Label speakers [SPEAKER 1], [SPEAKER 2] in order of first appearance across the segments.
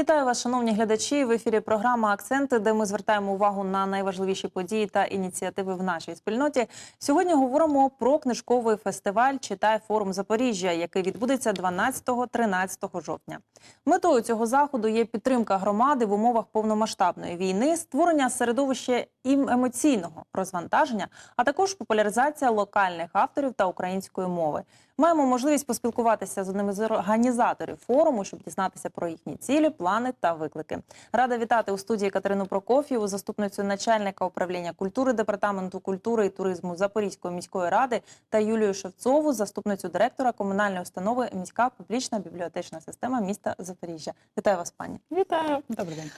[SPEAKER 1] Вітаю вас, шановні глядачі. В ефірі програма Акценти, де ми звертаємо увагу на найважливіші події та ініціативи в нашій спільноті. Сьогодні говоримо про книжковий фестиваль Читай форум Запоріжжя, який відбудеться 12-13 жовтня. Метою цього заходу є підтримка громади в умовах повномасштабної війни, створення середовища ім емоційного розвантаження, а також популяризація локальних авторів та української мови. Маємо можливість поспілкуватися з одним із організаторів форуму, щоб дізнатися про їхні цілі, плани та виклики. Рада вітати у студії Катерину Прокоф'єву, заступницю начальника управління культури департаменту культури і туризму Запорізької міської ради, та Юлію Шевцову, заступницю директора комунальної установи міська публічна бібліотечна система міста Запоріжжя. Вітаю вас, пані.
[SPEAKER 2] Вітаю, добрий день.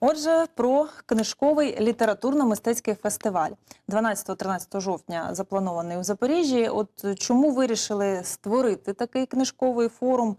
[SPEAKER 1] Отже, про книжковий літературно-мистецький фестиваль 12-13 жовтня запланований у Запоріжжі. От чому вирішили створити такий книжковий форум?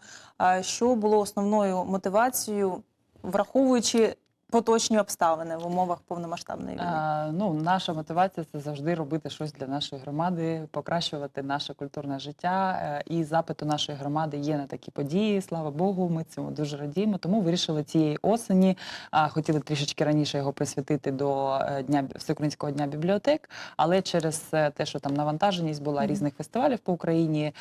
[SPEAKER 1] Що було основною мотивацією, враховуючи поточні обставини в умовах повномасштабної війни?
[SPEAKER 2] А, ну, наша мотивація це завжди робити щось для нашої громади, покращувати наше культурне життя. Е, І запит у нашої громади є на такі події. Слава Богу, ми цьому дуже радіємо. Тому вирішили цієї осені. а, Хотіли трішечки раніше його присвятити до е, дня всеукраїнського дня бібліотек, але через е, те, що там навантаженість була різних фестивалів по Україні,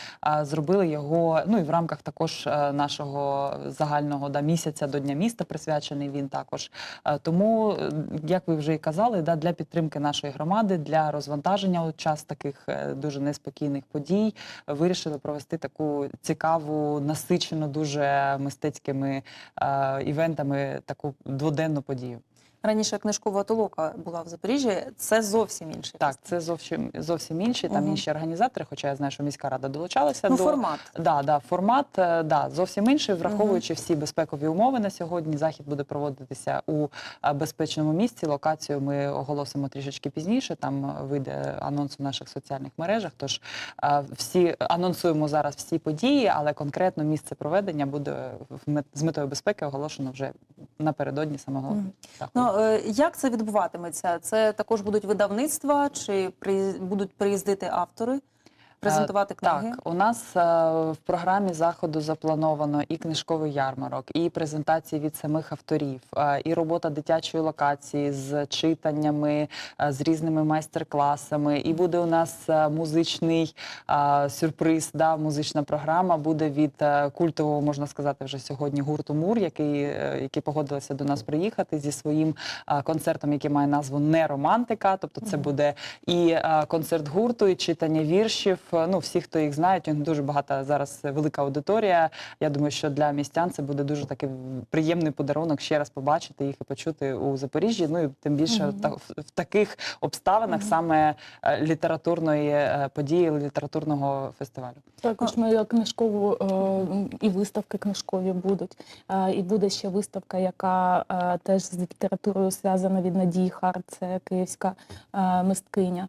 [SPEAKER 2] зробили його. Ну і в рамках також нашого загального да, місяця до Дня міста присвячений він також. Е, Тому, е, як ви вже і казали, для підтримки нашої громади, для розвантаження у час таких е, дуже неспокійних подій, вирішили провести таку цікаву, насичену дуже мистецькими івентами таку дводенну подію.
[SPEAKER 1] Раніше книжкова толока була в Запоріжжі. Це зовсім інший
[SPEAKER 2] Так,
[SPEAKER 1] фестиваль.
[SPEAKER 2] це зовсім зовсім інші. Там
[SPEAKER 1] Мгм.
[SPEAKER 2] інші організатори, хоча я знаю, що міська рада долучалася
[SPEAKER 1] ну,
[SPEAKER 2] до
[SPEAKER 1] формат.
[SPEAKER 2] Да, да, формат е, да, зовсім інший, враховуючи всі безпекові умови на сьогодні. Захід буде проводитися у е, безпечному місці. Локацію ми оголосимо трішечки пізніше. Там е, вийде анонс у наших соціальних мережах. Тож всі анонсуємо зараз всі події, але конкретно місце проведення буде з метою безпеки оголошено вже напередодні самого заходу.
[SPEAKER 1] Ну е, як це відбуватиметься? Це також будуть видавництва, чи будуть приїздити автори, презентувати книги?
[SPEAKER 2] Так, у нас е, в програмі заходу заплановано і книжковий ярмарок, і презентації від самих авторів, е, і робота дитячої локації з читаннями, е, з різними майстер-класами. І буде у нас е, музичний е, сюрприз, да, музична програма буде від е, культового, можна сказати, вже сьогодні гурту Мур, який, е, які погодилися до нас приїхати зі своїм е, концертом, який має назву Не романтика. Тобто, це буде і е, концерт гурту, і читання віршів. Е, Ну, всі, хто їх знають, у них дуже багато зараз велика аудиторія. Я думаю, що для містян це буде дуже такий приємний подарунок ще раз побачити їх і почути у Запоріжжі. Ну і тим більше
[SPEAKER 1] Мгм.
[SPEAKER 2] та, в, в таких обставинах
[SPEAKER 1] Мгм.
[SPEAKER 2] саме е, літературної е, події, літературного фестивалю.
[SPEAKER 3] Також ми книжкову і виставки книжкові будуть. І буде ще виставка, яка теж з літературою зв'язана від Надії Харт, це київська мисткиня.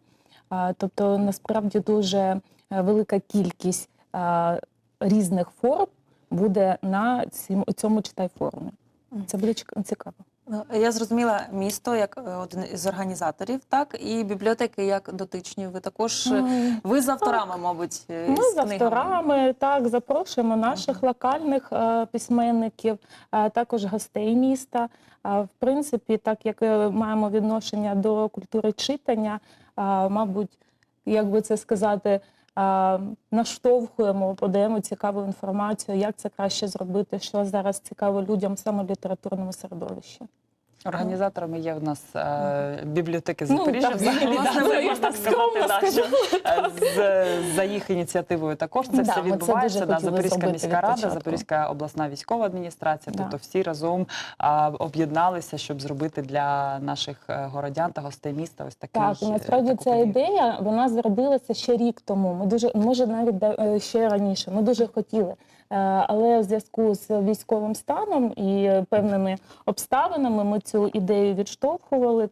[SPEAKER 3] Тобто насправді дуже е, велика кількість різних форм буде на цьому читай форумі. Це буде цікаво.
[SPEAKER 1] Ну, Я зрозуміла місто як е, один із організаторів, так і бібліотеки як дотичні. Ви також е, ви з авторами, мабуть,
[SPEAKER 3] Ми
[SPEAKER 1] з
[SPEAKER 3] з авторами так запрошуємо наших локальних е, письменників, е, також гостей міста. Е, в принципі, так як маємо відношення до культури читання, мабуть, як би це сказати. Наштовхуємо, подаємо цікаву інформацію, як це краще зробити, що зараз цікаво людям саме в літературному середовищі.
[SPEAKER 2] Організаторами є в нас е, бібліотеки Запоріжжя.
[SPEAKER 3] так,
[SPEAKER 2] взагалі, да,
[SPEAKER 1] ви
[SPEAKER 2] можна
[SPEAKER 3] так
[SPEAKER 2] сказати, да, що, з, за їх ініціативою також це
[SPEAKER 3] Да,
[SPEAKER 2] все
[SPEAKER 3] це
[SPEAKER 2] відбувається.
[SPEAKER 3] дуже
[SPEAKER 2] Да, Запорізька міська рада. Запорізька обласна військова адміністрація.
[SPEAKER 3] Да.
[SPEAKER 2] Тобто всі разом об'єдналися, щоб зробити для наших е, городян та гостей міста ось такий
[SPEAKER 3] Так, і насправді ця
[SPEAKER 2] подію.
[SPEAKER 3] ідея вона зародилася ще рік тому. Ми дуже може навіть е, ще раніше. Ми дуже хотіли. Е, Але в зв'язку з військовим станом і е, певними обставинами ми цю ідею відштовхували.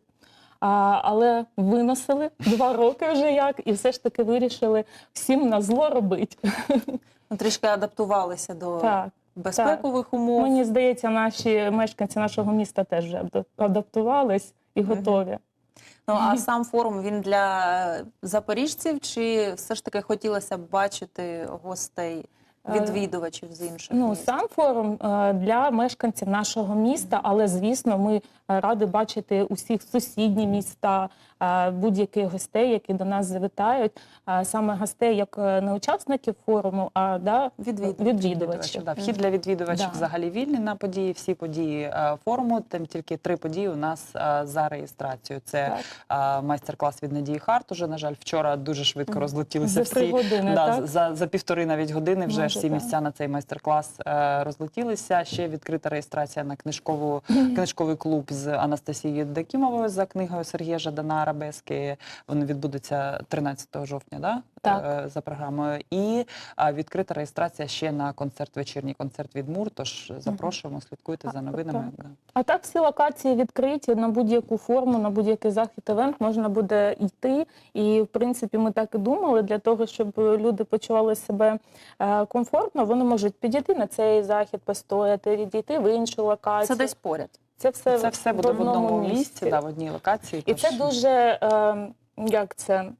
[SPEAKER 3] А, але виносили два роки вже як, і все ж таки вирішили всім на зло робити.
[SPEAKER 1] ну, трішки адаптувалися до
[SPEAKER 3] Так.
[SPEAKER 1] безпекових умов.
[SPEAKER 3] Мені здається, наші мешканці нашого міста теж вже адаптувались і готові.
[SPEAKER 1] Ну а сам форум він для запоріжців, чи все ж таки хотілося б бачити гостей
[SPEAKER 3] Е,
[SPEAKER 1] відвідувачів з інших
[SPEAKER 3] Ну,
[SPEAKER 1] міст?
[SPEAKER 3] сам форум е, для мешканців нашого міста, але звісно, ми е, раді бачити усіх сусідні міста, е, будь-яких гостей, які до нас завітають. Е, Саме гостей, як е, не учасників форуму, а да,
[SPEAKER 1] Відвідувачів.
[SPEAKER 3] відвідувачів.
[SPEAKER 2] Да, вхід для відвідувачів
[SPEAKER 3] Да.
[SPEAKER 2] взагалі вільний на події. Всі події е, форуму. Там тільки три події у нас е, за реєстрацією. Це е, майстер-клас від Надії Харт. Уже на жаль, вчора дуже швидко розлетілися
[SPEAKER 3] За
[SPEAKER 2] всі.
[SPEAKER 3] години,
[SPEAKER 2] Да,
[SPEAKER 3] так?
[SPEAKER 2] за, за півтори навіть години вже всі місця на цей майстер-клас е, розлетілися. Ще відкрита реєстрація на книжкову книжковий клуб з Анастасією Дакімовою за книгою Сергія Жадана Арабески. Вони відбудуться 13 жовтня, да?
[SPEAKER 3] Так.
[SPEAKER 2] Е, за програмою. І відкрита реєстрація ще на концерт, вечірній концерт від МУР. Тож запрошуємо, слідкуйте за новинами.
[SPEAKER 3] так. А так всі локації відкриті на будь-яку форму, на будь-який захід івент можна буде йти. І в принципі, ми так і думали для того, щоб люди почували себе е, комфортно. Вони можуть підійти на цей захід, постояти, відійти в іншу локацію.
[SPEAKER 1] Це десь поряд.
[SPEAKER 3] це все,
[SPEAKER 2] Це все буде в одному місці, да, в одній локації.
[SPEAKER 3] І
[SPEAKER 2] тож-
[SPEAKER 3] це дуже е, як це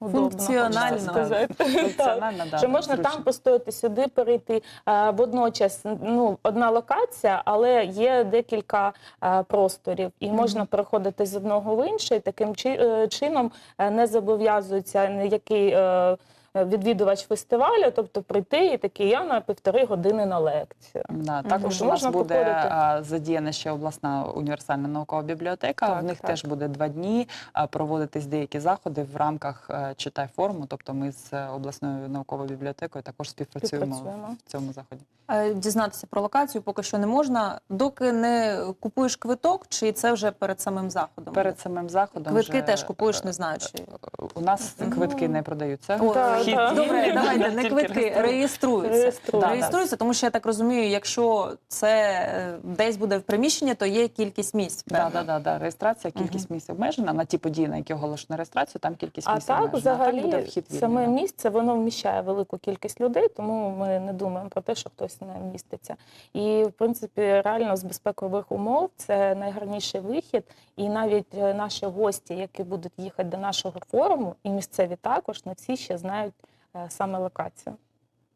[SPEAKER 3] удобно,
[SPEAKER 1] Функціонально.
[SPEAKER 3] сказати.
[SPEAKER 2] Функціонально, да,
[SPEAKER 3] Що можна
[SPEAKER 2] зручно.
[SPEAKER 3] там постояти, сюди перейти. Е, Водночас ну, одна локація, але є декілька е, просторів, і можна переходити з одного в інший. Таким чи- е, чином не зобов'язується ніякий е, відвідувач фестивалю, тобто прийти і такий я на півтори години на лекцію.
[SPEAKER 2] Да, також у
[SPEAKER 3] Можна
[SPEAKER 2] нас буде
[SPEAKER 3] походити.
[SPEAKER 2] задіяна ще обласна універсальна наукова бібліотека.
[SPEAKER 3] Так,
[SPEAKER 2] в них
[SPEAKER 3] так.
[SPEAKER 2] теж буде два дні проводитись деякі заходи в рамках е, читай форуму. Тобто ми з е, обласною науковою бібліотекою також співпрацюємо
[SPEAKER 3] Співпрацюємо.
[SPEAKER 2] в цьому заході.
[SPEAKER 1] Е, Дізнатися про локацію поки що не можна, доки не купуєш квиток, чи це вже перед самим заходом?
[SPEAKER 2] Перед самим заходом
[SPEAKER 1] Квитки
[SPEAKER 2] вже,
[SPEAKER 1] теж купуєш,
[SPEAKER 2] е,
[SPEAKER 1] не знаю, чи
[SPEAKER 2] У нас квитки не продаються.
[SPEAKER 1] О,
[SPEAKER 3] Так,
[SPEAKER 2] Вхід
[SPEAKER 1] Добре, давайте не квитки, реєструються.
[SPEAKER 3] Реєструються.
[SPEAKER 1] Тому що я так розумію, якщо це е, десь буде в приміщенні, то є кількість місць.
[SPEAKER 2] Да, да, да. Реєстрація, кількість місць обмежена. На ті події, на які оголошено реєстрацію, там кількість місць обмежена. А так
[SPEAKER 3] взагалі, саме місце воно вміщає велику кількість людей, тому ми не думаємо про те, що хтось не вміститься. І в принципі, реально з безпекових умов це найгарніший вихід. І навіть е, наші гості, які будуть їхати до нашого форуму, і місцеві також, не всі ще знають саме локацію.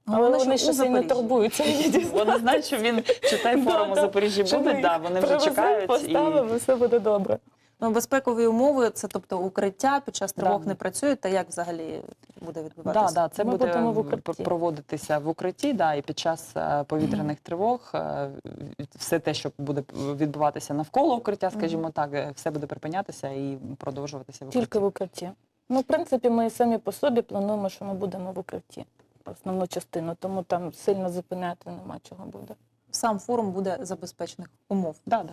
[SPEAKER 3] Але
[SPEAKER 1] Головне,
[SPEAKER 3] вони ще не турбуються.
[SPEAKER 2] Вони знають, що він читай
[SPEAKER 3] Да,
[SPEAKER 2] форум у. Запоріжжі буде, да, вони вже чекають. І...
[SPEAKER 3] поставимо, все буде добре.
[SPEAKER 1] Ну, безпекові умови це тобто укриття під час тривог
[SPEAKER 2] Да.
[SPEAKER 1] не працює. Та як взагалі буде відбуватися?
[SPEAKER 2] да, це
[SPEAKER 3] Ми
[SPEAKER 2] буде
[SPEAKER 3] будемо в
[SPEAKER 2] проводитися в укритті, да, і під час е, повітряних тривог е, все те, що буде відбуватися навколо укриття, скажімо так, е, все буде припинятися і продовжуватися в укритті.
[SPEAKER 3] Тільки в укритті. Ну, в принципі, ми самі по собі плануємо, що ми будемо в укритті. Основну частину, тому там сильно зупиняти нема чого буде.
[SPEAKER 1] Сам форум буде за безпечних умов.
[SPEAKER 2] Да, да.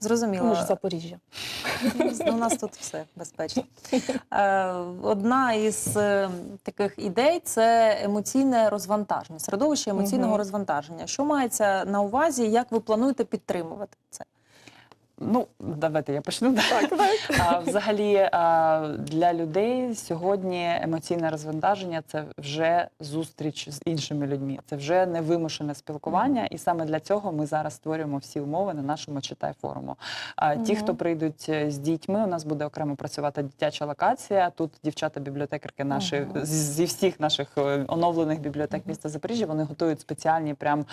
[SPEAKER 1] Зрозуміло.
[SPEAKER 3] Ми ж Запоріжжя.
[SPEAKER 1] У нас тут все безпечно. Е, Одна із е, таких ідей це емоційне розвантаження, середовище емоційного розвантаження. Що мається на увазі, як ви плануєте підтримувати це?
[SPEAKER 2] Ну, давайте я почну. Так, А, взагалі а, для людей сьогодні емоційне розвантаження це вже зустріч з іншими людьми. Це вже невимушене спілкування, і саме для цього ми зараз створюємо всі умови на нашому читай форуму. А ті, хто прийдуть е, з дітьми, у нас буде окремо працювати дитяча локація. Тут дівчата-бібліотекарки наші зі всіх наших е, оновлених бібліотек міста Запоріжжя. Вони готують спеціальні прям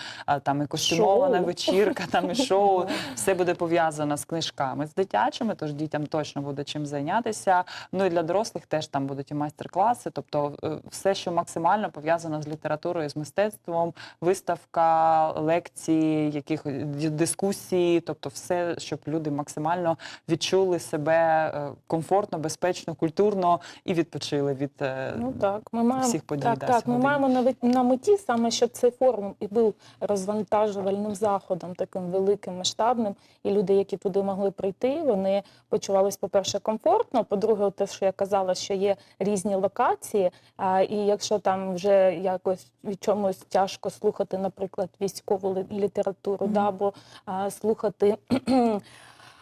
[SPEAKER 2] там і костюмована
[SPEAKER 3] Шоу.
[SPEAKER 2] вечірка, там і шоу все буде пов'язано з книжками, з дитячими, тож дітям точно буде чим зайнятися. Ну і для дорослих теж там будуть і майстер-класи, тобто е, все, що максимально пов'язано з літературою, з мистецтвом, виставка, лекції, яких дискусії, тобто все, щоб люди максимально відчули себе е, комфортно, безпечно, культурно і відпочили від е,
[SPEAKER 3] Ну так, ми маємо
[SPEAKER 2] всіх подій.
[SPEAKER 3] так,
[SPEAKER 2] да,
[SPEAKER 3] так, ми маємо на, на меті саме, щоб цей форум і був розвантажувальним заходом, таким великим, масштабним. І люди, які туди могли прийти, вони почувалися, по-перше, комфортно. По-друге, те, що я казала, що є різні локації. А, і якщо там вже якось від чомусь тяжко слухати, наприклад, військову літературу, літературу,
[SPEAKER 1] Мгм.
[SPEAKER 3] да, або а, слухати.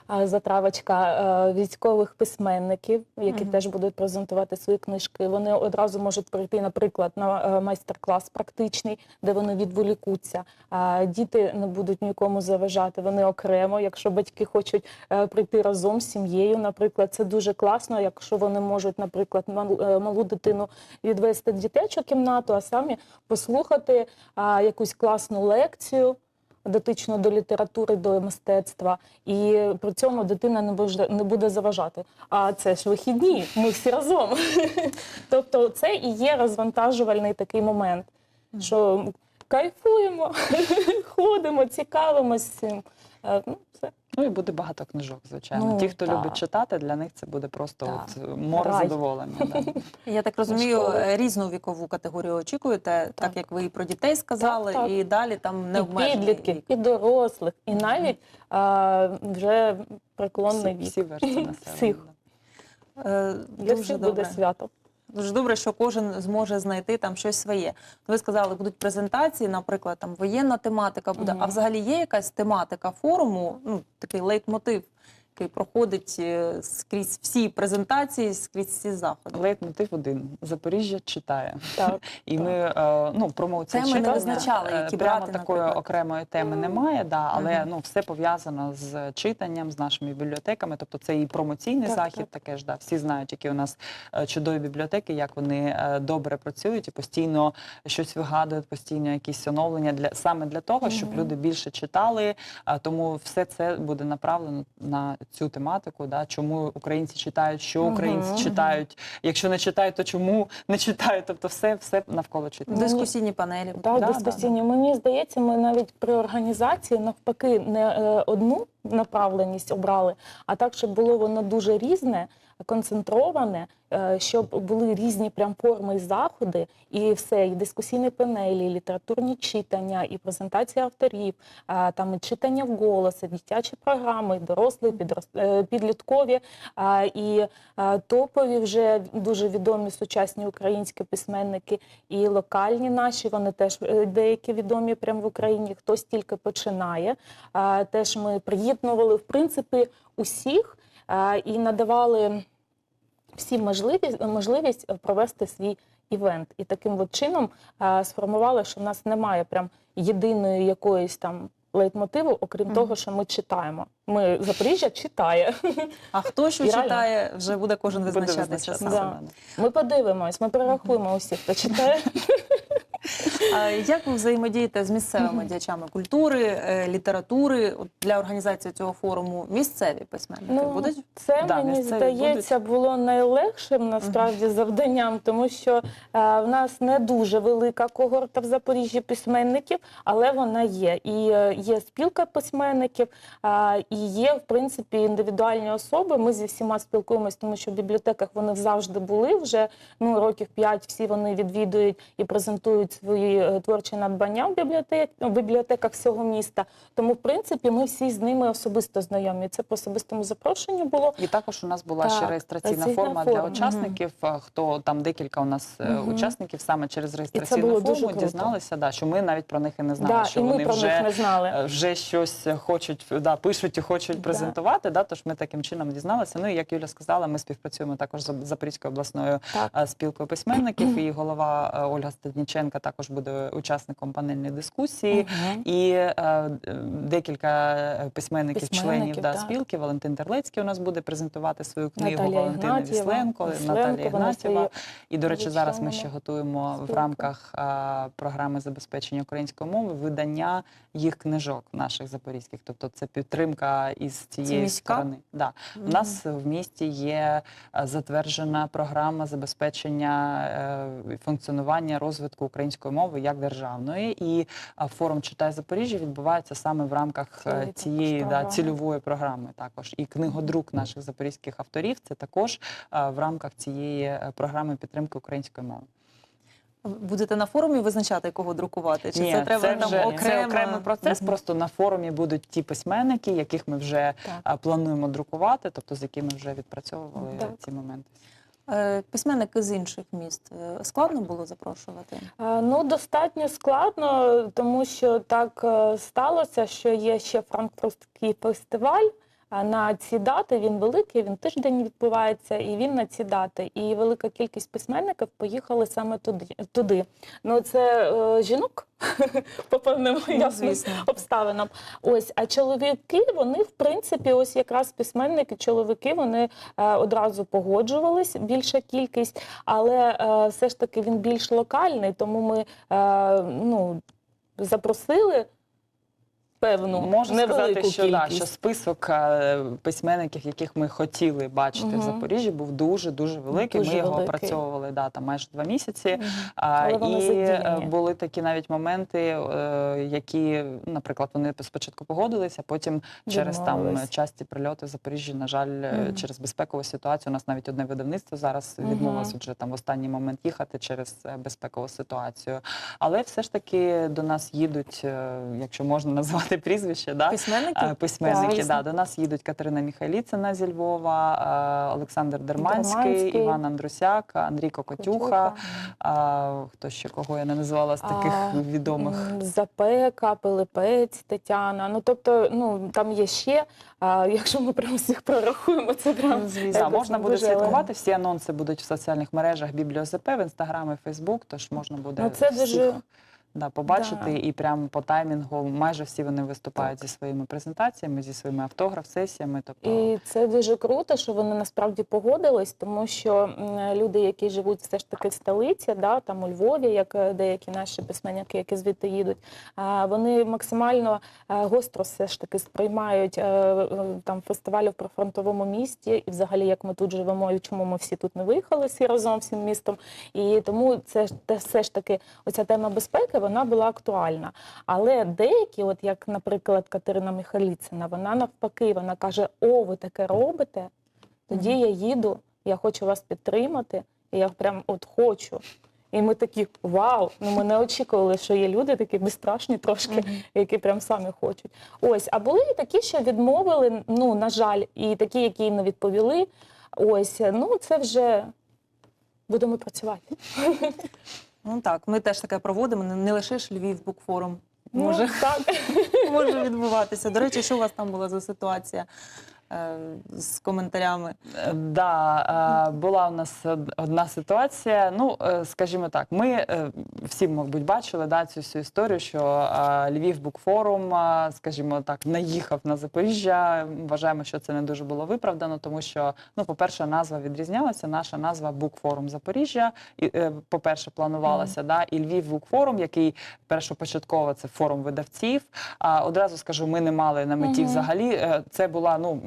[SPEAKER 3] а, затравочка е, військових письменників, які
[SPEAKER 1] Мгм.
[SPEAKER 3] теж будуть презентувати свої книжки. Вони одразу можуть прийти, наприклад, на е, майстер-клас практичний, де вони відволікуться. Діти не будуть нікому заважати. Вони окремо. Якщо батьки хочуть е, прийти разом з сім'єю, наприклад, це дуже класно, якщо вони можуть, наприклад, е, малу дитину відвести в дитячу кімнату, а самі послухати якусь класну лекцію. Дотично до літератури, до мистецтва, і при цьому дитина не буде, не буде заважати. А це ж вихідні, ми всі разом. тобто, це і є розвантажувальний такий момент, що кайфуємо, ходимо, цікавимося цим. Е, Ну.
[SPEAKER 2] Ну і буде багато книжок, звичайно.
[SPEAKER 3] Ну,
[SPEAKER 2] Ті, хто
[SPEAKER 3] так.
[SPEAKER 2] любить читати, для них це буде просто от, море
[SPEAKER 3] Рай.
[SPEAKER 2] задоволення. Да.
[SPEAKER 1] Я так розумію,
[SPEAKER 3] школи.
[SPEAKER 1] е, різну вікову категорію очікуєте, так,
[SPEAKER 3] Так.
[SPEAKER 1] як ви і про дітей сказали,
[SPEAKER 3] Так, так.
[SPEAKER 1] і далі там не
[SPEAKER 3] і підлітків, і дорослих, і навіть а, вже преклонний
[SPEAKER 2] Всі,
[SPEAKER 3] вік.
[SPEAKER 2] всі верстви населення.
[SPEAKER 3] Всіх.
[SPEAKER 1] Е,
[SPEAKER 3] Для всіх
[SPEAKER 1] добре.
[SPEAKER 3] буде свято.
[SPEAKER 1] Дуже добре, що кожен зможе знайти там щось своє. Ви сказали, будуть презентації, наприклад, там воєнна тематика буде.
[SPEAKER 3] Угу.
[SPEAKER 1] А взагалі є якась тематика форуму, ну такий лейтмотив, який проходить е, скрізь всі презентації, скрізь всі заходи.
[SPEAKER 2] Лейтмотив один. Запоріжжя читає.
[SPEAKER 3] Так.
[SPEAKER 2] І
[SPEAKER 3] Так.
[SPEAKER 2] ми е, ну, промоція
[SPEAKER 1] Теми не визначали,
[SPEAKER 2] е,
[SPEAKER 1] які
[SPEAKER 2] прямо
[SPEAKER 1] брати,
[SPEAKER 2] такої
[SPEAKER 1] наприклад.
[SPEAKER 2] окремої теми немає, да, але
[SPEAKER 1] Мгм.
[SPEAKER 2] ну, все пов'язано з читанням, з нашими бібліотеками. Тобто це і промоційний
[SPEAKER 3] Так,
[SPEAKER 2] захід,
[SPEAKER 3] так.
[SPEAKER 2] таке ж да. Всі знають, які у нас чудові бібліотеки, як вони добре працюють і постійно щось вигадують, постійно якісь оновлення для саме для того, щоб
[SPEAKER 3] Мгм.
[SPEAKER 2] люди більше читали. Тому все це буде направлено на цю тематику. Да, чому українці читають, що
[SPEAKER 3] українці
[SPEAKER 2] українці читають. Якщо не читають, то чому не читають? Тобто, все, все навколо читання.
[SPEAKER 1] Дискусійні панелі.
[SPEAKER 3] Так,
[SPEAKER 2] Да,
[SPEAKER 3] дискусійні. Мені здається, ми навіть при організації навпаки не е, одну направленість обрали, а так, щоб було воно дуже різне, концентроване, е, щоб були різні прям форми і заходи, і все, і дискусійні панелі, і літературні читання, і презентація авторів, там і читання вголос, і дитячі програми, і дорослі, підрос- е, підліткові, і топові вже дуже відомі сучасні українські письменники, і локальні наші, вони теж е, деякі відомі прямо в Україні. Хтось тільки починає. Теж ми приєднували в принципі усіх і надавали всім можливість, можливість провести свій івент. І таким от чином сформували, що в нас немає прям єдиної якоїсь там. Лейтмотиву, окрім
[SPEAKER 1] Мгм.
[SPEAKER 3] того, що ми читаємо. Ми Запоріжжя читає.
[SPEAKER 1] А хто що
[SPEAKER 3] І реально.
[SPEAKER 1] читає, вже буде кожен
[SPEAKER 2] Буде
[SPEAKER 1] визначатися
[SPEAKER 2] визначатися,
[SPEAKER 1] сам.
[SPEAKER 3] Да. Ми подивимось, ми перерахуємо усіх, хто читає.
[SPEAKER 1] Як ви взаємодієте з місцевими діячами культури, е, літератури для організації цього форуму? Місцеві письменники будуть?
[SPEAKER 3] це
[SPEAKER 2] Да,
[SPEAKER 3] мені здається було найлегшим насправді завданням, тому що е, в нас не дуже велика когорта в Запоріжжі письменників, але вона є. І е, є спілка письменників, і є в принципі індивідуальні особи. Ми зі всіма спілкуємось, тому що в бібліотеках вони завжди були вже ну років п'ять. Всі вони відвідують і презентують свої е, творчі надбання в бібліотек, в бібліотеках всього міста. Тому, в принципі, ми всі з ними особисто знайомі. Це по особистому запрошенню було.
[SPEAKER 2] І також у нас була ще
[SPEAKER 3] Так,
[SPEAKER 2] реєстраційна
[SPEAKER 3] реєстраційна
[SPEAKER 2] форма для учасників. А, Хто там декілька у нас е, учасників саме через реєстраційну форму дізналися, да, що ми навіть про них і не знали,
[SPEAKER 3] Да,
[SPEAKER 2] що
[SPEAKER 3] і
[SPEAKER 2] вони вже
[SPEAKER 3] знали.
[SPEAKER 2] е, вже щось хочуть, да, пишуть і хочуть
[SPEAKER 3] Да.
[SPEAKER 2] презентувати. Да, тож ми таким чином дізналися. Ну і як Юля сказала, ми співпрацюємо також з Запорізькою обласною
[SPEAKER 3] Так.
[SPEAKER 2] е, спілкою письменників. І голова е, Ольга Стадніченка також буде учасником панельної дискусії.
[SPEAKER 3] Мгм.
[SPEAKER 2] І е, е, декілька е, письменників, членів да, спілки. Валентин Терлецький у нас буде презентувати свою книгу.
[SPEAKER 3] Наталія
[SPEAKER 2] Валентина
[SPEAKER 3] Ігнатієва,
[SPEAKER 2] Вісленко,
[SPEAKER 3] Вісленко,
[SPEAKER 2] Наталія Ігнатєва. І, до речі, зараз ми ще готуємо в рамках а, програми забезпечення української мови видання їх книжок наших запорізьких. Тобто це підтримка із цієї сторони. Да. У нас в місті є е, затверджена програма забезпечення е, функціонування розвитку української мови як державної. І форум Читай Запоріжжя відбувається саме в рамках е,
[SPEAKER 3] Цієї
[SPEAKER 2] да, цільової програми. Також і книгодрук наших запорізьких авторів це також в рамках цієї е, програми підтримки української мови.
[SPEAKER 1] Будете на форумі визначати, кого друкувати? Чи
[SPEAKER 2] Ні,
[SPEAKER 1] це треба там
[SPEAKER 2] вже
[SPEAKER 1] окремо?
[SPEAKER 2] це окремий процес.
[SPEAKER 1] Мгм.
[SPEAKER 2] Просто на форумі будуть ті письменники, яких ми вже
[SPEAKER 3] Так.
[SPEAKER 2] плануємо друкувати, тобто з якими вже відпрацьовували
[SPEAKER 3] Так.
[SPEAKER 2] ці моменти.
[SPEAKER 1] Е, Письменники з інших міст е, складно було запрошувати?
[SPEAKER 3] Е, Ну, достатньо складно, тому що так сталося, що є ще франкфуртський фестиваль. На ці дати. Він великий, він тиждень відбувається, і він на ці дати. І велика кількість письменників поїхали саме туди. туди. Ну це е, жінок по певним
[SPEAKER 1] Ну,
[SPEAKER 3] обставинам. Ось, а чоловіки, вони в принципі, ось якраз письменники, чоловіки, вони е, одразу погоджувались, більша кількість, але е, все ж таки він більш локальний, тому ми е, ну, запросили певну
[SPEAKER 2] Можу
[SPEAKER 3] невелику
[SPEAKER 2] сказати, що,
[SPEAKER 3] кількість.
[SPEAKER 2] да, що список е, письменників, яких ми хотіли бачити в
[SPEAKER 3] Мгм.
[SPEAKER 2] Запоріжжі, був дуже дуже великий.
[SPEAKER 3] Дуже
[SPEAKER 2] ми його
[SPEAKER 3] великий.
[SPEAKER 2] опрацьовували да, там майже два місяці. А,
[SPEAKER 3] Але вони
[SPEAKER 2] і е,
[SPEAKER 3] задіяні.
[SPEAKER 2] були такі навіть моменти, е, які, наприклад, вони спочатку погодилися, а потім через там
[SPEAKER 3] Відмовились.
[SPEAKER 2] часті прильоти в Запоріжжі, на жаль, е,
[SPEAKER 3] Мгм.
[SPEAKER 2] через безпекову ситуацію. У нас навіть одне видавництво зараз
[SPEAKER 3] Мгм.
[SPEAKER 2] відмовилося вже там в останній момент їхати через е, безпекову ситуацію. Але все ж таки до нас їдуть, е, якщо можна назвати прізвище, да?
[SPEAKER 1] Письменники?
[SPEAKER 2] Письменники, да, до нас їдуть Катерина Міхайліцина зі Львова, Олександр Дерманський,
[SPEAKER 3] Дерманський.
[SPEAKER 2] Іван Андрусяк, Андрій Кокотюха. А, хто ще кого я не назвала з таких
[SPEAKER 3] А,
[SPEAKER 2] відомих?
[SPEAKER 3] Запека, Пилипець, Тетяна. Ну тобто, ну там є ще. А якщо ми прямо всіх прорахуємо, це прям
[SPEAKER 1] Ну, звісно.
[SPEAKER 2] Да, можна буде слідкувати. Всі анонси будуть в соціальних мережах Бібліозп, в інстаграм і Фейсбук, тож можна буде
[SPEAKER 3] Ну, це
[SPEAKER 2] всіх,
[SPEAKER 3] дуже-
[SPEAKER 2] да, побачити
[SPEAKER 3] Да.
[SPEAKER 2] і прямо по таймінгу майже всі вони виступають зі своїми презентаціями, зі своїми автограф-сесіями. Тобто
[SPEAKER 3] І це дуже круто, що вони насправді погодились, тому що люди, які живуть все ж таки в столиці, да, там у Львові, як е, деякі наші письменники, які звідти їдуть, вони максимально е, гостро все ж таки сприймають е, там фестивалю в прифронтовому місті, і взагалі як ми тут живемо, і чому ми всі тут не виїхали всі разом всім містом. І тому це все ж таки оця тема безпеки вона була актуальна. Але деякі, от як, наприклад, Катерина Михайліцина, вона навпаки, вона каже: О, ви таке робите? Тоді я їду, я хочу вас підтримати, і я прям от хочу. І ми такі вау! Ну ми не очікували, що є люди такі безстрашні трошки, які прям самі хочуть. Ось, а були і такі, що відмовили, ну на жаль, і такі, які не відповіли. Ось, ну це вже будемо працювати.
[SPEAKER 1] Ну так, ми теж таке проводимо. Не не лише ж Львів букфорум може,
[SPEAKER 3] Ну, так.
[SPEAKER 1] може відбуватися. До речі, що у вас там була за ситуація з коментарями?
[SPEAKER 2] Е, Да, е, була у нас одна ситуація. Ну, е, скажімо так, ми е, всі, мабуть, бачили да, цю всю історію, що е, Львів Букфорум, е, скажімо так, наїхав на Запоріжжя. Вважаємо, що це не дуже було виправдано, тому що, ну, по-перше, назва відрізнялася. Наша назва Букфорум Запоріжжя. Е, по-перше, планувалася, да, і Львів Букфорум, який першопочатково це форум видавців. А одразу скажу, ми не мали на меті
[SPEAKER 3] Мгм.
[SPEAKER 2] взагалі. е, Це була ну.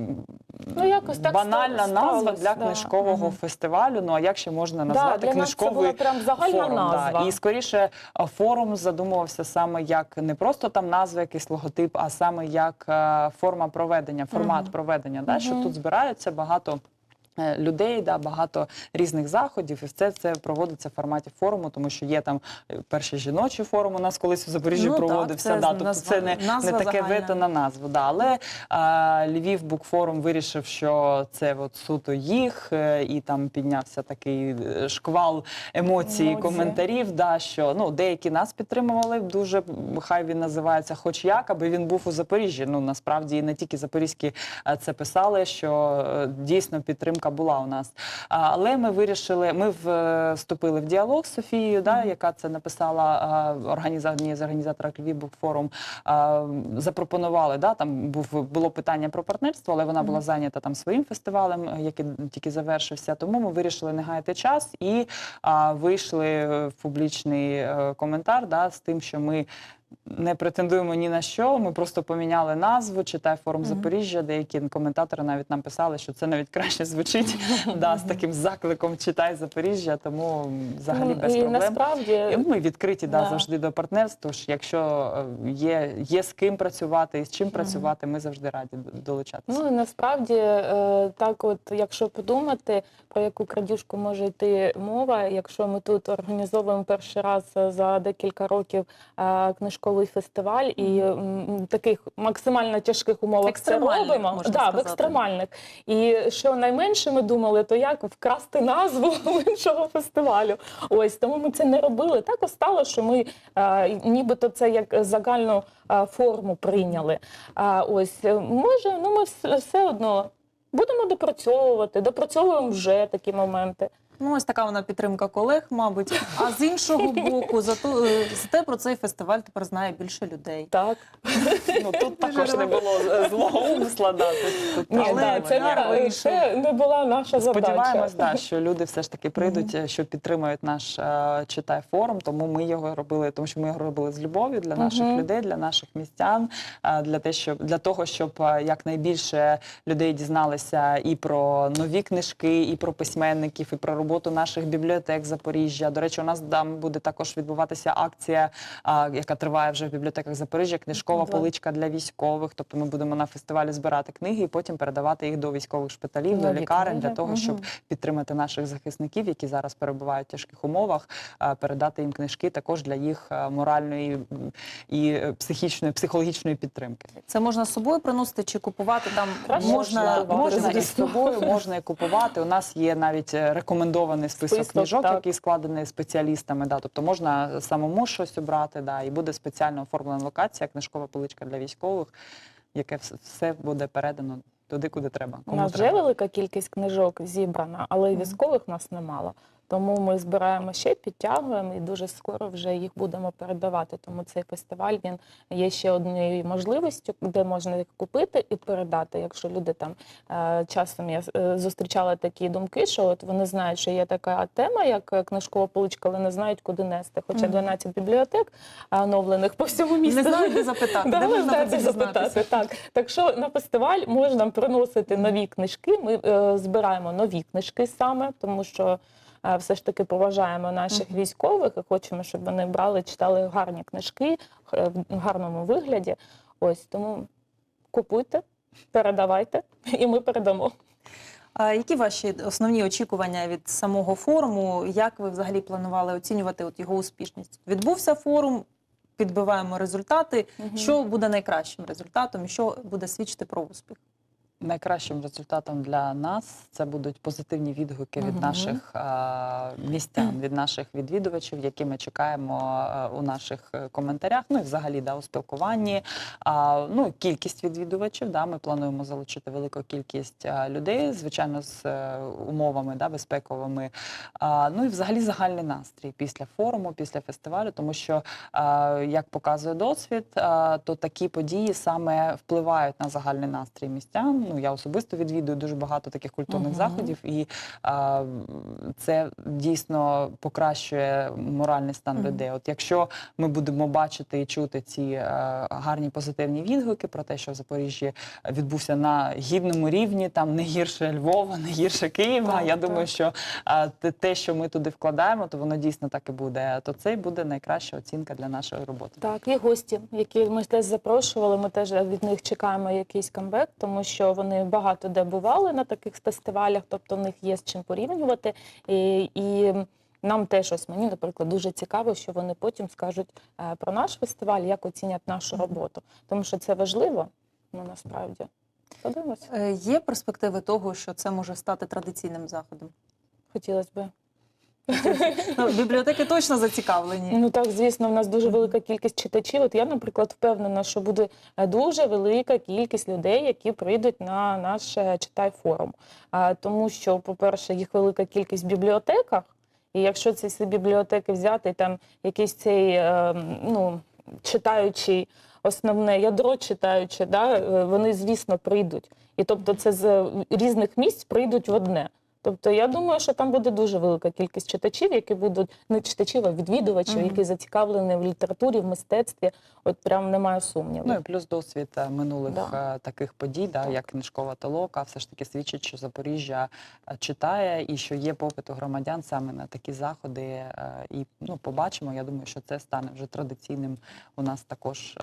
[SPEAKER 3] Ну, якось так
[SPEAKER 2] банальна назва
[SPEAKER 3] сталося,
[SPEAKER 2] для
[SPEAKER 3] да.
[SPEAKER 2] книжкового
[SPEAKER 1] Мгм.
[SPEAKER 2] фестивалю. Ну а як ще можна назвати
[SPEAKER 3] да, для нас це була прям загальна
[SPEAKER 2] форум?
[SPEAKER 3] назва.
[SPEAKER 2] Да. І скоріше форум задумувався саме як не просто там назва, якийсь логотип, а саме як е, форма проведення, формат
[SPEAKER 1] Мгм.
[SPEAKER 2] проведення. Да, Що тут збираються багато. Е, Людей, да, багато різних заходів, і все це проводиться в форматі форуму, тому що є там е, перший жіночий форум у нас колись у Запоріжжі
[SPEAKER 1] Ну, так,
[SPEAKER 2] проводився.
[SPEAKER 1] це
[SPEAKER 2] да, тобто
[SPEAKER 1] назва-
[SPEAKER 2] це не, не таке вето на назву. Да. Але а, Львів Букфорум вирішив, що це от суто їх, е, і там піднявся такий шквал емоцій,
[SPEAKER 3] Емоції.
[SPEAKER 2] коментарів. Да, що ну деякі нас підтримували дуже. Хай він називається, хоч як, аби він був у Запоріжжі. Ну насправді і не тільки запорізькі це писали, що дійсно підтримка була у нас. Але ми вирішили, ми вступили в діалог з Софією, да, яка це написала організа, однією з організаторів Львів Букфорум. а, Запропонували, да, там був, було питання про партнерство, але вона була зайнята там своїм фестивалем, е, який тільки завершився. Тому ми вирішили не гаяти час і а, вийшли в публічний е, коментар да, з тим, що ми не претендуємо ні на що. Ми просто поміняли назву, читай форум Запоріжжя. Деякі коментатори навіть нам писали, що це навіть краще звучить да, з таким закликом Читай Запоріжжя, тому взагалі
[SPEAKER 3] Ну,
[SPEAKER 2] без
[SPEAKER 3] і
[SPEAKER 2] проблем.
[SPEAKER 3] насправді
[SPEAKER 2] Ми відкриті да,
[SPEAKER 3] Да.
[SPEAKER 2] завжди до партнерств. Тож, якщо е, є, є з ким працювати і з чим працювати, ми завжди раді долучатися.
[SPEAKER 3] Ну і насправді е, так, от якщо подумати, про яку крадіжку може йти мова, якщо ми тут організовуємо перший раз за декілька років е, книжкову книжковий фестиваль і м, таких максимально тяжких умовах це робимо.
[SPEAKER 1] можна
[SPEAKER 3] да, в екстремальних. І що найменше ми думали, то як вкрасти назву іншого фестивалю. Ось тому ми це не робили. Так ось стало, що ми е, нібито це як загальну е, форму прийняли. А ось е, може, ну ми все одно. Будемо допрацьовувати, допрацьовуємо вже такі моменти.
[SPEAKER 1] Ну, ось така вона підтримка колег, мабуть. А з іншого боку, зато е, зате про цей фестиваль тепер знає більше людей.
[SPEAKER 3] Так.
[SPEAKER 2] Ну тут також не було злого умисла. Да, тут, тут
[SPEAKER 3] Ні,
[SPEAKER 1] Але
[SPEAKER 3] це, не, це не була наша
[SPEAKER 2] Сподіваємось,
[SPEAKER 3] задача.
[SPEAKER 2] да, що люди все ж таки прийдуть, що підтримають наш е, читай форум. Тому ми його робили, тому що ми його робили з любов'ю для наших людей, для наших містян, е, для те, щоб для того, щоб якнайбільше людей дізналися і про нові книжки, і про письменників, і про роботу наших бібліотек Запоріжжя. До речі, у нас там буде також відбуватися акція, а, яка триває вже в бібліотеках Запоріжжя. Книжкова
[SPEAKER 3] Два.
[SPEAKER 2] поличка для військових. Тобто ми будемо на фестивалі збирати книги і потім передавати їх до військових шпиталів, до лікарень для того, щоб підтримати наших захисників, які зараз перебувають в тяжких умовах, передати їм книжки також для їх моральної і е, психічної, психологічної підтримки.
[SPEAKER 1] Це можна з собою приносити чи купувати там
[SPEAKER 3] Краще
[SPEAKER 1] можна,
[SPEAKER 3] купувати,
[SPEAKER 2] Можна
[SPEAKER 3] звісно.
[SPEAKER 2] із собою, можна і купувати. У нас є навіть е, рекомендований список,
[SPEAKER 3] Список,
[SPEAKER 2] книжок,
[SPEAKER 3] так.
[SPEAKER 2] який складений спеціалістами. Да. Тобто можна самому щось обрати, да, і буде спеціально оформлена локація, книжкова поличка для військових, яке все буде передано туди, куди треба.
[SPEAKER 3] У
[SPEAKER 2] нас
[SPEAKER 3] нас вже велика кількість книжок зібрана, але
[SPEAKER 1] Мгм.
[SPEAKER 3] військових у нас немало. Тому ми збираємо ще, підтягуємо і дуже скоро вже їх будемо передавати. Тому цей фестиваль він є ще однією можливістю, де можна їх купити і передати. Якщо люди там е, часом я е, зустрічала такі думки, що от вони знають, що є така тема, як е, книжкова поличка, але не знають, куди нести. Хоча 12 бібліотек оновлених по всьому місту.
[SPEAKER 1] не знають, де запитати,
[SPEAKER 3] Да,
[SPEAKER 1] де можна дізнатися.
[SPEAKER 3] запитати. Так. так що на фестиваль можна приносити нові книжки. Ми е, збираємо нові книжки саме, тому що все ж таки поважаємо наших військових і хочемо, щоб вони брали, читали гарні книжки е, в гарному вигляді. Ось тому купуйте, передавайте, і ми передамо.
[SPEAKER 1] А які ваші основні очікування від самого форуму? Як ви взагалі планували оцінювати от його успішність? Відбувся форум, підбиваємо результати. Що буде найкращим результатом і що буде свідчити про успіх?
[SPEAKER 2] Найкращим результатом для нас це будуть позитивні відгуки від наших а, містян, від наших відвідувачів, які ми чекаємо а, у наших е, коментарях. Ну і взагалі да, у спілкуванні. А, ну, кількість відвідувачів. Да, ми плануємо залучити велику кількість а, людей, звичайно, з е, умовами да, безпековими. А, ну і взагалі загальний настрій після форуму, після фестивалю, тому що а, як показує досвід, а, то такі події саме впливають на загальний настрій містян. Ну я особисто відвідую дуже багато таких культурних
[SPEAKER 1] Мгм.
[SPEAKER 2] заходів, і а, це дійсно покращує моральний стан
[SPEAKER 1] Мгм.
[SPEAKER 2] людей. От якщо ми будемо бачити і чути ці е, гарні позитивні відгуки про те, що в Запоріжжі відбувся на гідному рівні, там не гірше Львова, не гірше Києва.
[SPEAKER 3] Так,
[SPEAKER 2] я думаю, що а, те- що ми туди вкладаємо, то воно дійсно так і буде. То це буде найкраща оцінка для нашої роботи.
[SPEAKER 3] Так, і гості, які ми теж запрошували. Ми теж від них чекаємо якийсь камбек, тому що вони багато де бували на таких фестивалях, тобто в них є з чим порівнювати. І, і нам теж ось мені, наприклад, дуже цікаво, що вони потім скажуть е, про наш фестиваль, як оцінять нашу роботу, тому що це важливо. Ну насправді подивимося,
[SPEAKER 1] Е, Є перспективи того, що це може стати традиційним заходом?
[SPEAKER 3] хотілося б.
[SPEAKER 1] Ну, бібліотеки точно зацікавлені.
[SPEAKER 3] Ну так, звісно, в нас дуже велика кількість читачів. От я, наприклад, впевнена, що буде е, дуже велика кількість людей, які прийдуть на наш е, читай форум. Тому що, по-перше, їх велика кількість в бібліотеках, і якщо ці всі бібліотеки взяти, там якийсь цей е, ну, читаючий, основне ядро читаюче, да, вони, звісно, прийдуть. І тобто це з різних місць прийдуть в одне. Тобто я думаю, що там буде дуже велика кількість читачів, які будуть не читачів, а відвідувачів,
[SPEAKER 1] Мгм.
[SPEAKER 3] які зацікавлені в літературі, в мистецтві. От прям немає сумніву.
[SPEAKER 2] Ну і плюс досвід е, минулих
[SPEAKER 3] Да.
[SPEAKER 2] е, таких подій, да,
[SPEAKER 3] Так.
[SPEAKER 2] як книжкова толока, все ж таки свідчить, що Запоріжжя е, читає і що є попит у громадян саме на такі заходи. е, І ну, побачимо. Я думаю, що це стане вже традиційним у нас також. е,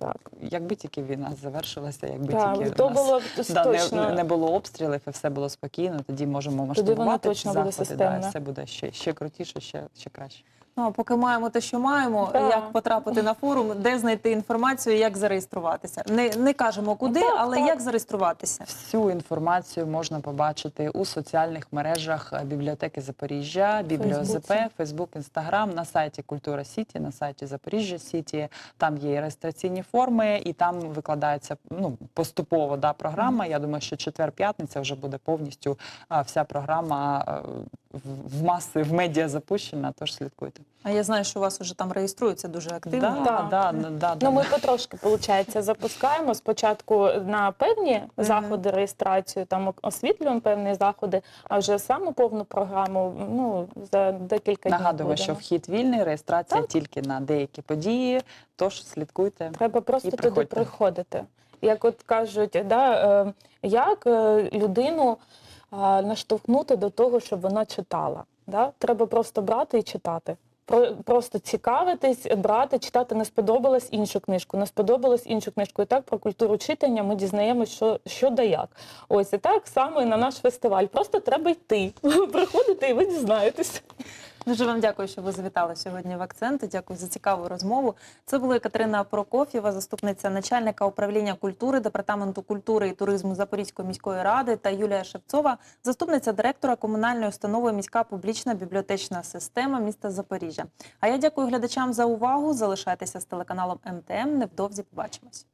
[SPEAKER 3] Так.
[SPEAKER 2] Якби тільки війна завершилася, якби
[SPEAKER 3] Так,
[SPEAKER 2] тільки
[SPEAKER 3] то
[SPEAKER 2] у нас
[SPEAKER 3] було б
[SPEAKER 2] да,
[SPEAKER 3] точно.
[SPEAKER 2] не, не було обстрілів і все було спокійно, тоді можемо
[SPEAKER 3] воно
[SPEAKER 2] масштабувати ці
[SPEAKER 3] точно буде
[SPEAKER 2] заходи, да, і все буде ще, ще крутіше, ще, ще краще.
[SPEAKER 1] Ну, а поки маємо те, що маємо,
[SPEAKER 3] Да.
[SPEAKER 1] як потрапити на форум, де знайти інформацію, як зареєструватися. Не, не кажемо куди,
[SPEAKER 3] Так,
[SPEAKER 1] але
[SPEAKER 3] так.
[SPEAKER 1] як зареєструватися.
[SPEAKER 2] Всю інформацію можна побачити у соціальних мережах е, бібліотеки Запоріжжя, Бібліозп. Фейсбук, Інстаграм, на сайті Культура Сіті, на сайті Запоріжжя Сіті. Там є і реєстраційні форми, і там викладається ну поступово да програма. Я думаю, що четвер-п'ятниця вже буде повністю а, вся програма е, в- маси в медіа запущена. Тож слідкуйте.
[SPEAKER 1] А я знаю, що у вас вже там реєструються дуже активно.
[SPEAKER 2] Да,
[SPEAKER 3] Так.
[SPEAKER 2] да, да, да,
[SPEAKER 3] Ну, ми потрошки, виходить, запускаємо спочатку на певні заходи реєстрацію, там освітлюємо певні заходи, а вже саму повну програму ну, за декілька днів.
[SPEAKER 2] Нагадуємо, що вхід вільний, реєстрація
[SPEAKER 3] Так.
[SPEAKER 2] тільки на деякі події. Тож слідкуйте.
[SPEAKER 3] Треба просто
[SPEAKER 2] І
[SPEAKER 3] туди
[SPEAKER 2] приходьте.
[SPEAKER 3] приходити. Як от кажуть, да, е, як е, людину наштовхнути до того, щоб вона читала. Да? Треба просто брати і читати. Про- Просто цікавитись, брати, читати не сподобалась іншу книжку, не сподобалась іншу книжку. І так про культуру читання ми дізнаємося, що, що да як. Ось і так само і на наш фестиваль. Просто треба йти, приходити, і ви дізнаєтесь.
[SPEAKER 1] Дуже вам дякую, що ви завітали сьогодні в акценти. Дякую за цікаву розмову. Це була Катерина Прокоф'єва, заступниця начальника управління культури департаменту культури і туризму Запорізької міської ради, та Юлія Шевцова, заступниця директора комунальної установи міська публічна бібліотечна система міста Запоріжжя. А я дякую глядачам за увагу. Залишайтеся з телеканалом МТМ. Невдовзі побачимось.